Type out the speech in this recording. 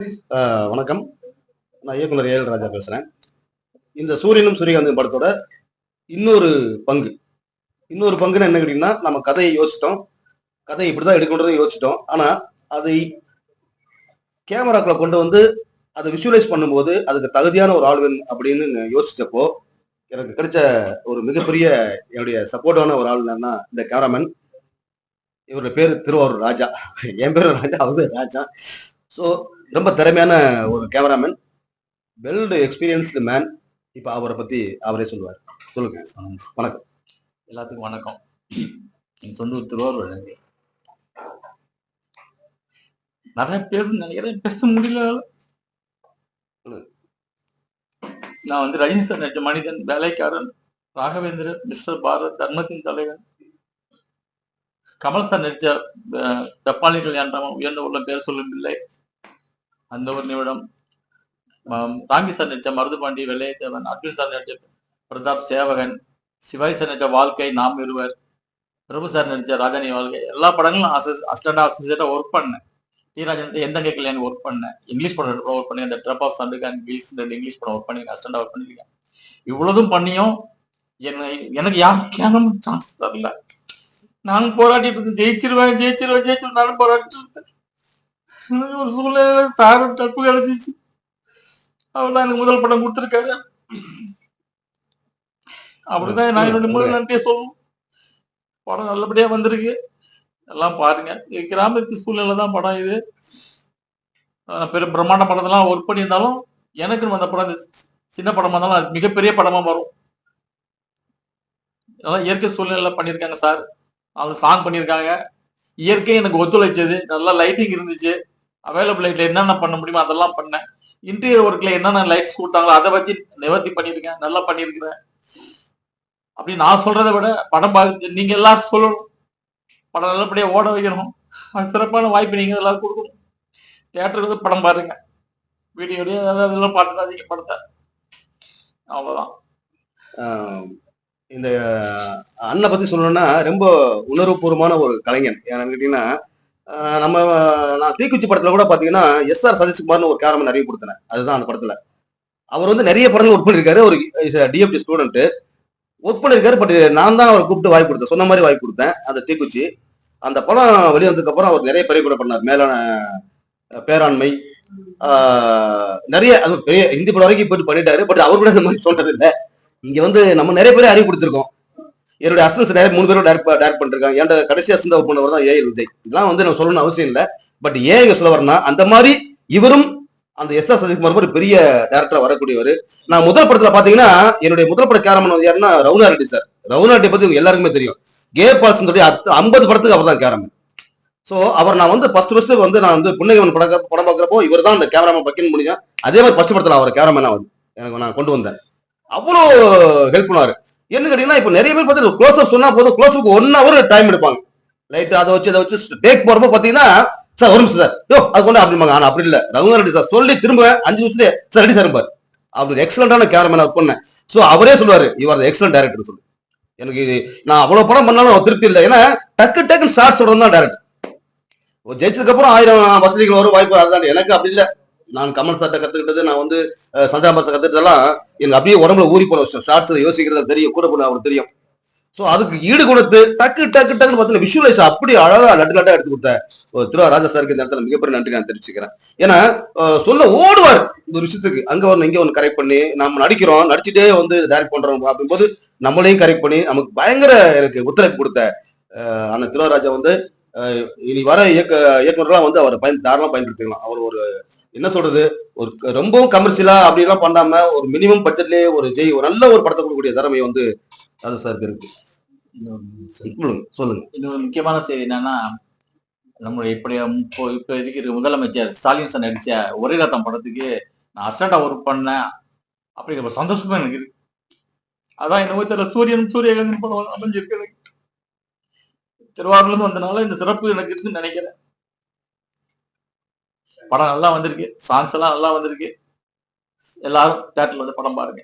வணக்கம். நான் இயக்குனர் ஏஎல் ராஜா பேசுறேன். இந்த சூரியனும் சூரியகாந்தன் படத்தோட இன்னொரு பங்கு. இன்னொரு பங்குன்னு என்ன கேட்டிங்கன்னா நம்ம கதையை யோசிச்சிட்டோம். கதையை இப்படிதான் எடுக்கணுன்றதை யோசிச்சிட்டோம். ஆனா அதை கேமராக்களை கொண்டு வந்து அதை விஷுவலைஸ் பண்ணும்போது அதுக்கு தகுதியான ஒரு ஆள் வேணும் அப்படின்னு யோசிச்சப்போ எனக்கு கிடைச்ச ஒரு மிகப்பெரிய என்னுடைய சப்போர்ட்டான ஒரு ஆள் என்னன்னா இந்த கேமராமேன். இவருடைய பேர் திருவாரூர் ராஜா. என் பேர் ராஜா அவரு ராஜா. ஸோ ரொம்ப திறமையான ஒரு கேமராமேன் வெல்டு எக்ஸ்பீரியன்ஸ்டு மேன் இப்போ அவரை பற்றி அவரே சொல்லுவார். சொல்லுங்க வணக்கம். எல்லாத்துக்கும் வணக்கம். என் சொந்த ஊர் திருவாரூர். நிறைய பேர் நினைக்கிறேன் பேச முடியல. சொல்லுங்க. நான் வந்து ரஜினி சார் நடிச்ச மனிதன் வேலைக்காரன் ராகவேந்திரன் மிஸ்டர் பாரத் தர்மத்தின் தலைவன். கமல் சார் நடித்த அஹ், தப்பாளி கல்யாணம் உயர்ந்த உள்ள பேர் சொல்லும் பிள்ளை. அந்த ஒரு நிமிடம் ராமி சார் நடிச்ச மருதுபாண்டி வெள்ளையத்தேவன் அர்ஜுன் சார் நடிச்ச பிரதாப் சேவகன் சிவாஜி சார் நடிச்ச வாழ்க்கை நாம் இருவர் பிரபு சார் நடிச்ச ராஜானி வாழ்க்கை எல்லா படங்களும் அசிஸ்டண்டா அசிஸ்டண்டாக ஒர்க் பண்ணேன். டிராஜன் எந்த கல்யாணம் ஒர்க் பண்ணேன். இங்கிலீஷ் படம் ஒர்க் பண்ணி அந்த ட்ரப் ஆஃப் சண்டுகான் கில்ஸ் ரெண்டு இங்கிலீஷ் படம் ஒர்க் பண்ணி அசிஸ்டண்டா ஒர்க் பண்ணிருக்கேன். இவ்வளவும் பண்ணியும் என்ன எனக்கு யாருக்கும் சான்ஸ் தரல. நானும் போராட்டிட்டு இருக்கேன் ஜெயிச்சிருவேன் ஜெயிச்சிருவேன் ஜெயிச்சிருவேன் நானும் போராட்டிட்டு இருக்கேன் ஒரு சூழ்நிலை சார் தப்பு கிடைச்சிச்சு அவர் தான் எனக்கு முதல் படம் கொடுத்துருக்காரு. அப்படிதான் நான் என்னுடைய முதல் நன்றியை சொல்லணும் படம் நல்லபடியா வந்திருக்கு. எல்லாம் பாருங்க. கிராமத்து சூழ்நிலை தான் படம் இது. பெரும் பிரம்மாண்ட படத்தெல்லாம் ஒர்க் பண்ணியிருந்தாலும் எனக்கு வந்த படம் சின்ன படமா இருந்தாலும் அது மிகப்பெரிய படமா வரும் அதெல்லாம் இயற்கை சூழ்நிலையில பண்ணியிருக்காங்க சார். அவங்க சாங் பண்ணியிருக்காங்க. இயற்கை எனக்கு ஒத்துழைச்சது. நல்லா லைட்டிங் இருந்துச்சு. அவைலபிள் லைட்ல என்னென்ன பண்ண முடியுமோ அதெல்லாம் பண்ணேன். இன்டீரியர் ஒர்க்ல என்னென்ன லைட்ஸ் கொடுத்தாங்களோ அதை வச்சு நிவர்த்தி பண்ணியிருக்கேன். நல்லா பண்ணியிருக்கிறேன். அப்படி நான் சொல்றதை விட படம் பார்த்து நீங்க எல்லாரும் சொல்லணும். படம் நல்லபடியா ஓட வைக்கணும். அது சிறப்பான வாய்ப்பு நீங்க எல்லாரும் கொடுக்கணும். தேட்டருக்கு படம் பாருங்க. வீடியோடய அதெல்லாம் பார்த்துடாதீங்க படத்தை. அவ்வளவுதான். இந்த அண்ணனை பத்தி சொல்லணும்னா ரொம்ப உணர்வுபூர்வமான ஒரு கலைஞன். ஏன்னு கேட்டீங்கன்னா நம்ம நான் தீக்குச்சி படத்துல கூட பாத்தீங்கன்னா எஸ் ஆர் சதீஷ்குமார்னு ஒரு கேரமன் அறிவு கொடுத்தேன். அதுதான் அந்த படத்துல. அவர் வந்து நிறைய படங்கள் ஒர்க் பண்ணிருக்காரு. ஒரு டிஎஃப்டி ஸ்டூடெண்ட் ஒர்க் பண்ணிருக்காரு பட் நான் தான் அவர் கூப்பிட்டு வாய்ப்பு கொடுத்தேன். சொன்ன மாதிரி வாய்ப்பு கொடுத்தேன் அந்த தீக்குச்சி. அந்த படம் வெளிவந்ததுக்கு அப்புறம் அவர் நிறைய பெரிய படம் பண்ணார். மேலான பேராண்மை. நிறைய அது பெரிய ஹிந்தி படம் வரைக்கும் போயிட்டு பண்ணிட்டாரு. பட் அவர் கூட இந்த மாதிரி சொல்றது இல்லை இங்க வந்து நம்ம நிறைய பேர் அறிவு கொடுத்துருக்கோம் என்னுடைய அசன்ஸ் நிறைய மூணு பேரும் டேரக்ட் டேரக்ட் பண்ணிருக்காங்க. என்கிட்ட கடைசி அசிஸ்டன்ட் ஒர்க் பண்ணவர் தான் ஏஎல் விஜய். இதெல்லாம் வந்து நான் சொல்லணும்னு அவசியம் இல்லை. பட் ஏன் இங்க சொல்ல வரேன்னா அந்த மாதிரி இவரும் அந்த எஸ் எஸ் சசிகுமார் ஒரு பெரிய டேரக்டரா வரக்கூடியவர். நான் முதல் படத்துல பாத்தீங்கன்னா என்னுடைய முதல் பட கேரமன் வந்து யாருன்னா ரவுனா ரெட்டி சார் ரவுனா ரெட்டி பத்தி உங்க எல்லாருக்குமே தெரியும். கே பால்சன் ஐம்பது படத்துக்கு அவர் தான் கேரமன். ஸோ அவர் நான் வந்து ஃபர்ஸ்ட் ஃபர்ஸ்ட் வந்து நான் வந்து புன்னகவன் படம் படம் பார்க்குறப்போ இவர் தான் அந்த கேமராமேன் பக்கின் முடியும் அதே மாதிரி ஃபர்ஸ்ட் படத்தில் அவர் கேமராமேனாக வந்து எனக்கு நான் கொண்டு வந்தேன். அவ்வளோ ஹெல்ப் பண்ணுவார் என்ன கேட்டீங்கன்னா இப்போ நிறைய பேர் பார்த்து க்ளோஸ் அப் சொன்னா போதும். Close up one hour time எடுப்பாங்க. லைட் அதை வச்சு அதை வச்சு டேக் போறப்போ பாத்தீங்கன்னா சார் ஒரு நிமிஷம் சார். யோ அது கொண்டு அப்படிம்பாங்க ஆனா அப்படி இல்ல. ரகுவன் ரெட்டி சார் சொல்லி திரும்ப அஞ்சு நிமிஷத்துல சார் ரெடி சார் இருப்பார். அவர் எக்ஸலண்டான கேமரா ஒர்க் பண்ணேன். ஸோ அவரே சொல்லுவாரு இவர் எக்ஸலன்ட் டேரக்டர் சொல்லு. எனக்கு நான் அவ்வளவு படம் பண்ணாலும் திருப்தி இல்லை. ஏன்னா டக்கு டக்குன்னு ஸ்டார்ட் சொல்றது தான் டேரக்டர் ஜெயிச்சதுக்கு அப்புறம் ஆயிரம் வசதிகள் வரும் வாய்ப்பு அதுதான். எனக்கு அப்படி இல்லை. நான் கமல் சார்ட்ட கத்துக்கிட்டது நான் வந்து சந்திராபாச கத்துக்கிட்டதெல்லாம் எனக்கு அப்படியே உடம்புல ஊறி போன விஷயம். ஷார்ட்ஸ் யோசிக்கிறது தெரியும் கூட போன அவருக்கு தெரியும். ஸோ அதுக்கு ஈடு கொடுத்து டக்கு டக்கு டக்குன்னு பார்த்தீங்கன்னா விஷுவலைஸ் அப்படி அழகா லட்டு லட்டா எடுத்து கொடுத்த ஒரு திரு ராஜா சாருக்கு இந்த இடத்துல மிகப்பெரிய நன்றி நான் தெரிவிச்சுக்கிறேன். ஏன்னா சொல்ல ஓடுவார் இந்த விஷயத்துக்கு. அங்க ஒன்று இங்க ஒன்று கரெக்ட் பண்ணி நம்ம நடிக்கிறோம் நடிச்சுட்டே வந்து டைரக்ட் பண்றோம் அப்படிங்கும்போது நம்மளையும் கரெக்ட் பண்ணி நமக்கு பயங்கர எனக்கு ஒத்துழைப்பு கொடுத்த அந்த திருவராஜா வந்து இனி வர இயக்க இயக்குனர்லாம் வந்து அவர் பயன் தாராளமாக பயன்படுத்திக்கலாம். அவர் ஒரு என்ன சொல்றது ஒரு ரொம்பவும் கமர்ஷியலா அப்படிலாம் பண்ணாம ஒரு மினிமம் பட்ஜெட்லயே ஒரு ஜெய் ஒரு நல்ல ஒரு படத்தை கொடுக்கக்கூடிய திறமை வந்து ராஜா சாருக்கு இருக்கு. சொல்லுங்க இன்னொரு முக்கியமான செய்தி என்னன்னா நம்மளுடைய இப்படி இப்போ இப்ப இருக்கிற முதலமைச்சர் ஸ்டாலின் சார் நடிச்ச ஒரே ரத்தம் படத்துக்கு நான் அசண்டா ஒர்க் பண்ணேன். அப்படிங்கிற சந்தோஷமா எனக்கு இருக்கு. அதான் என்னவோ தெரியல சூரியன் சூரியகாந்தன் படம் அமைஞ்சிருக்கு எனக்கு திருவாரூர்ல இருந்து வந்தனால இந்த சிறப்பு எனக்கு இருக்குன்னு நினைக்கிறேன். படம் நல்லா வந்திருக்கு. சாங்ஸ் எல்லாம் நல்லா வந்திருக்கு. எல்லாரும் தேட்டர்ல வந்து படம் பாருங்க.